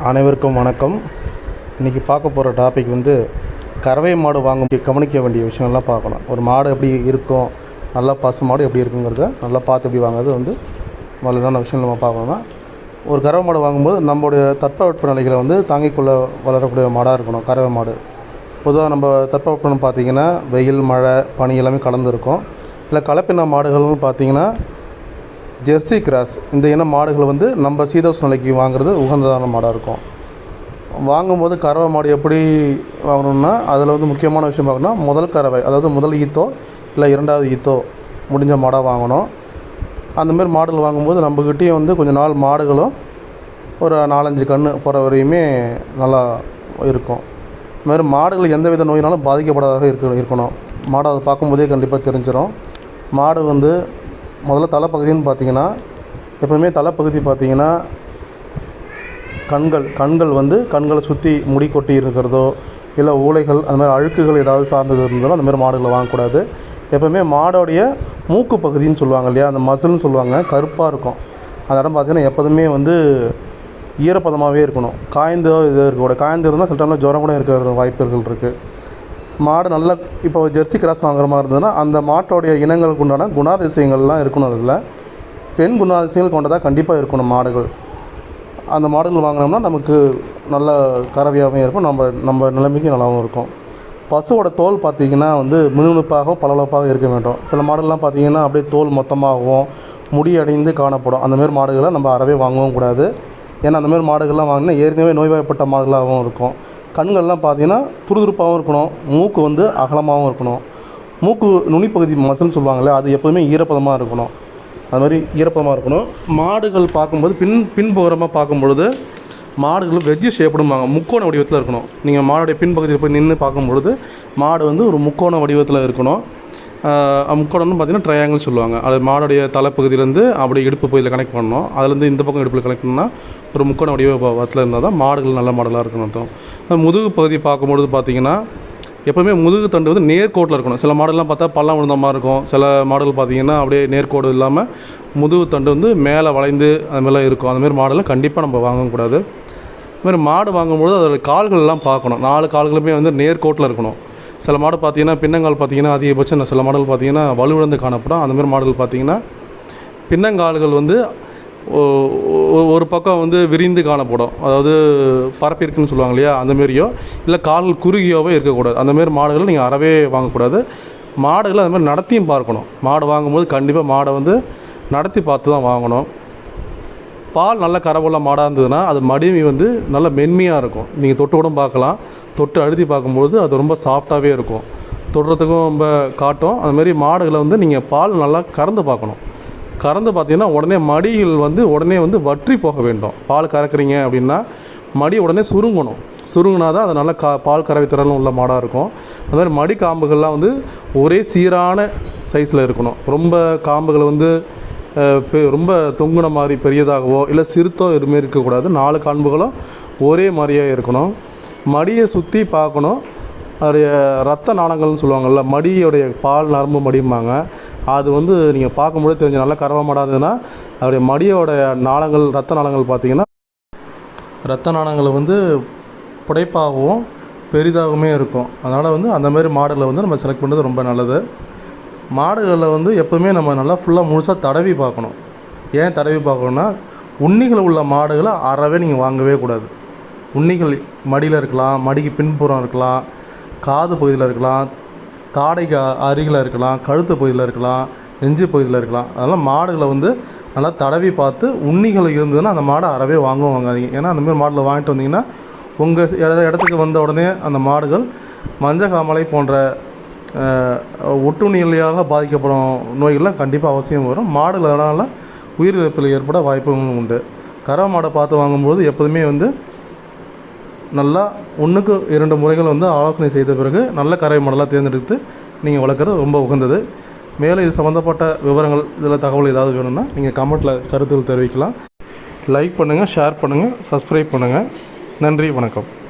அனைவருக்கும் வணக்கம். இன்றைக்கி பார்க்க போகிற டாபிக் வந்து கறவை மாடு வாங்க கவனிக்க வேண்டிய விஷயம்லாம் பார்க்கணும். ஒரு மாடு எப்படி இருக்கும்? நல்லா பசு மாடு எப்படி இருக்குங்கிறத நல்லா பார்த்து எப்படி வாங்குறது வந்து முதல்ல விஷயம் நம்ம பார்க்கணும்னா ஒரு கறவை மாடு வாங்கும்போது நம்மளுடைய தட்பவெட்ப நிலைகளை வந்து தாங்கிக்கொள்ள வளரக்கூடிய மாடாக இருக்கணும் கறவை மாடு. பொதுவாக நம்ம தட்பவெப்பம் பார்த்தீங்கன்னா வெயில் மழை பனி எல்லாமே கலந்துருக்கும் இல்லை கலப்பின மாடுகள்னு பார்த்திங்கன்னா ஜெர்சி கிராஸ். இந்த இன மாடுகள் வந்து நம்ம சீதோஷ் நிலைக்கு வாங்குறது உகந்ததான மாடாக இருக்கும். வாங்கும்போது கறவை மாடு எப்படி வாங்கணும்னா அதில் வந்து முக்கியமான விஷயம் பார்க்கணும்னா முதல் கறவை அதாவது முதல் ஈத்தோ இல்லை இரண்டாவது ஈத்தோ முடிஞ்ச மாடாக வாங்கணும். அந்தமாரி மாடுகள் வாங்கும்போது நம்மக்கிட்டேயும் வந்து கொஞ்சம் நாள் மாடுகளும் ஒரு நாலஞ்சு கன்று போகிற வரையுமே நல்லா இருக்கும். இதுமாதிரி மாடுகள் எந்த வித நோயினாலும் பாதிக்கப்படாத இருக்க இருக்கணும். மாடை அதை பார்க்கும்போதே கண்டிப்பாக தெரிஞ்சிடும் மாடு வந்து முதல்ல தலைப்பகுதின்னு பார்த்தீங்கன்னா எப்பவுமே தலைப்பகுதி பார்த்தீங்கன்னா கண்கள் கண்கள் வந்து கண்களை சுற்றி முடி கொட்டி இருக்கிறதோ இல்லை ஊளைகள் அந்த மாதிரி அழுக்குகள் ஏதாவது சார்ந்தது இருந்தாலும் அந்த மாதிரி மாடுகளை வாங்கக்கூடாது. எப்பவுமே மாடோடைய மூக்கு பகுதின்னு சொல்லுவாங்க இல்லையா அந்த மசில்னு சொல்லுவாங்க கருப்பாக இருக்கும். அந்த இடம் பார்த்திங்கன்னா எப்போதுமே வந்து ஈரப்பதமாகவே இருக்கணும். காய்ந்தோ இது இருக்கக்கூடாது. காய்ந்து இருந்தால் சில டைமில் ஜுரம் கூட இருக்கிற வாய்ப்புகள் இருக்குது மாடு நல்ல இப்போ ஜெர்சி கிராஸ் வாங்குற மாதிரி இருந்ததுன்னா அந்த மாட்டோடைய இனங்களுக்கு உண்டான குணாதிசயங்கள்லாம் இருக்கணும் அதில். பெண் குணாதிசயங்கள் கொண்டதாக கண்டிப்பாக இருக்கணும் மாடுகள். அந்த மாடுகள் வாங்கினோம்னா நமக்கு நல்ல கறவையாகவும் இருக்கும் நம்ம நம்ம நிலைமைக்கு நல்லாவும் இருக்கும். பசுவோட தோல் பார்த்திங்கன்னா வந்து மினுமினுப்பாகவும் பளபளப்பாக இருக்க வேண்டும். சில மாடுகள்லாம் பார்த்திங்கன்னா அப்படியே தோல் மொத்தமாகவும் முடி அடைந்து காணப்படும். அந்தமாரி மாடுகளை நம்ம அறவே வாங்கவும் கூடாது. ஏன்னா அந்தமாரி மாடுகள்லாம் வாங்கினா ஏற்கனவே நோய்வாய்ப்பட்ட மாடுகளாகவும் இருக்கும். கண்கள்லாம் பார்த்தீங்கன்னா துருதுருப்பாகவும் இருக்கணும். மூக்கு வந்து அகலமாகவும் இருக்கணும். மூக்கு நுனிப்பகுதி மசில்னு சொல்லுவாங்கள்ல அது எப்போதுமே ஈரப்பதமாக இருக்கணும். அது மாதிரி ஈரப்பதமாக இருக்கணும். மாடுகள் பார்க்கும்போது பின் பின்புறமாக பார்க்கும்பொழுது மாடுகள் வெஜ்ஜு ஷேப்படும்பாங்க முக்கோண வடிவத்தில் இருக்கணும். நீங்கள் மாடுடைய பின்பகுதியில் போய் நின்று பார்க்கும்பொழுது மாடு வந்து ஒரு முக்கோண வடிவத்தில் இருக்கணும். முக்கோணம்னு பார்த்தீங்கன்னா ட்ரையாங்கிள் சொல்லுவாங்க. அது மாடுடைய தலைப்பகுதியிலேருந்து அப்படியே இடுப்பு பகுதியில் கனெக்ட் பண்ணணும். அதுலேருந்து இந்த பக்கம் இடுப்பில் கனெக்ட் பண்ணால் ஒரு முக்கோண வடிவத்தில் இருந்தால் தான் மாடுகள் நல்ல மாடலாக இருக்கணும் அர்த்தம். முதுகு பகுதி பார்க்கும்பொழுது பார்த்தீங்கன்னா எப்போவுமே முதுகு தண்டு வந்து நேர்கோட்டில் இருக்கணும். சில மாடுகள்லாம் பார்த்தா பள்ளம் விழுந்த மாதிரி இருக்கும். சில மாடுகள் பார்த்தீங்கன்னா அப்படியே நேர்கோடு இல்லாமல் முதுகு தண்டு வந்து மேலே வளைந்து அதுமாதிரிலாம் இருக்கும். அந்தமாரி மாடலை மாடெல்லாம் கண்டிப்பாக நம்ம வாங்கக்கூடாது இதுமாதிரி மாடு வாங்கும்பொழுது அதோட கால்கள்லாம் பார்க்கணும். நாலு கால்களுமே வந்து நேர்கோட்டில் இருக்கணும். சில மாடு பார்த்தீங்கன்னா பின்னங்கால் பார்த்தீங்கன்னா அதிகபட்சம் சில மாடுகள் பார்த்தீங்கன்னா வலுவிழந்து காணப்படும். அந்தமாதிரி மாடல் மாடுகள் பார்த்தீங்கன்னா பின்னங்கால்கள் வந்து ஒரு பக்கம் வந்து விரிந்து காணப்படும். அதாவது பரப்பிருக்குன்னு சொல்லுவாங்க இல்லையா? அந்தமாரியோ இல்லை கால் குறுகியோவோ இருக்கக்கூடாது. அந்தமாரி மாடுகளை நீங்கள் அறவே வாங்கக்கூடாது. மாடுகளை அந்த நடத்தியும் பார்க்கணும். மாடு வாங்கும்போது கண்டிப்பாக மாடை வந்து நடத்தி பார்த்து தான் வாங்கணும். பால் நல்ல கரவுள்ள மாடாக இருந்ததுன்னா அது மடிமை வந்து நல்ல மென்மையாக இருக்கும். நீங்கள் தொட்டு கூட பார்க்கலாம். தொட்டு அழுதி பார்க்கும்போது அது ரொம்ப சாஃப்டாகவே இருக்கும். தொடுறதுக்கும் ரொம்ப காட்டும். அதுமாரி மாடுகளை வந்து நீங்கள் பால் நல்லா கறந்து பார்க்கணும். கறந்து பார்த்தீங்கன்னா உடனே மடிகள் வந்து உடனே வந்து வற்றி போக வேண்டும். பால் கறக்குறீங்க அப்படின்னா மடி உடனே சுருங்கணும். சுருங்கினா தான் அது நல்லா கா பால் கறவை திறன் உள்ள மாடாக இருக்கும். அது மாதிரி மடி காம்புகள்லாம் வந்து ஒரே சீரான சைஸில் இருக்கணும். ரொம்ப காம்புகளை வந்து ரொம்ப தொங்குன மாதிரி பெரியதாகவோ இல்லை சிறுத்தோ எதுவுமே இருக்கக்கூடாது. நாலு காண்புகளும் ஒரே மாதிரியாக இருக்கணும். மடியை சுற்றி பார்க்கணும். அதோடைய ரத்த நாளங்கள்னு சொல்லுவாங்கள்ல மடியோடைய பால் நரம்பு மடிம்பாங்க. அது வந்து நீங்கள் பார்க்கும்போது தெரிஞ்ச நல்லா கறவை மாடாதுன்னா அதோடைய மடியோட நாளங்கள் ரத்த நாளங்கள் பார்த்தீங்கன்னா ரத்த நாணங்கள் வந்து புடைப்பாகவும் பெரிதாகவுமே இருக்கும். அதனால் வந்து அந்த மாதிரி வந்து நம்ம செலக்ட் பண்ணுறது ரொம்ப நல்லது. மாடுகளில் வந்து எப்போவுமே நம்ம நல்லா ஃபுல்லாக முழுசாக தடவி பார்க்கணும். ஏன் தடவி பார்க்கணுன்னா உண்ணிகள் உள்ள மாடுகளை அறவே நீங்கள் வாங்கவே கூடாது. உண்ணிகள் மடியில் இருக்கலாம் மடிக்கு பின்புறம் இருக்கலாம் காது பகுதியில் இருக்கலாம் தாடைக்கு அருகில் இருக்கலாம் கழுத்து பகுதியில் இருக்கலாம் நெஞ்சு பகுதியில் இருக்கலாம். அதனால் மாடுகளை வந்து நல்லா தடவி பார்த்து உண்ணிகள் இருந்ததுன்னா அந்த மாடை அறவே வாங்கவும் வாங்காதீங்க. ஏன்னா அந்தமாதிரி மாடில் வாங்கிட்டு வந்தீங்கன்னா உங்கள் இடத்துக்கு வந்த உடனே அந்த மாடுகள் மஞ்சகாமலை போன்ற அஹ், பாதிக்கப்படும் நோய்கள்லாம் கண்டிப்பாக அவசியம் வரும். மாடுகள் அதனால் உயிரிழப்பில் ஏற்பட வாய்ப்புகளும் உண்டு. கறவை மாடை பார்த்து வாங்கும்போது எப்போதுமே வந்து நல்லா ஒன்றுக்கு இரண்டு முறைகள் வந்து ஆலோசனை செய்த பிறகு நல்ல கறவை மாடலாக தேர்ந்தெடுத்து நீங்கள் வளர்க்குறது ரொம்ப உகந்தது. மேலும் இது சம்மந்தப்பட்ட விவரங்கள் இதில் தகவல் ஏதாவது வேணும்னா நீங்கள் கமெண்ட்டில் கருத்துகள் தெரிவிக்கலாம். லைக் பண்ணுங்கள் ஷேர் பண்ணுங்கள் சப்ஸ்கிரைப் பண்ணுங்கள் நன்றி வணக்கம்.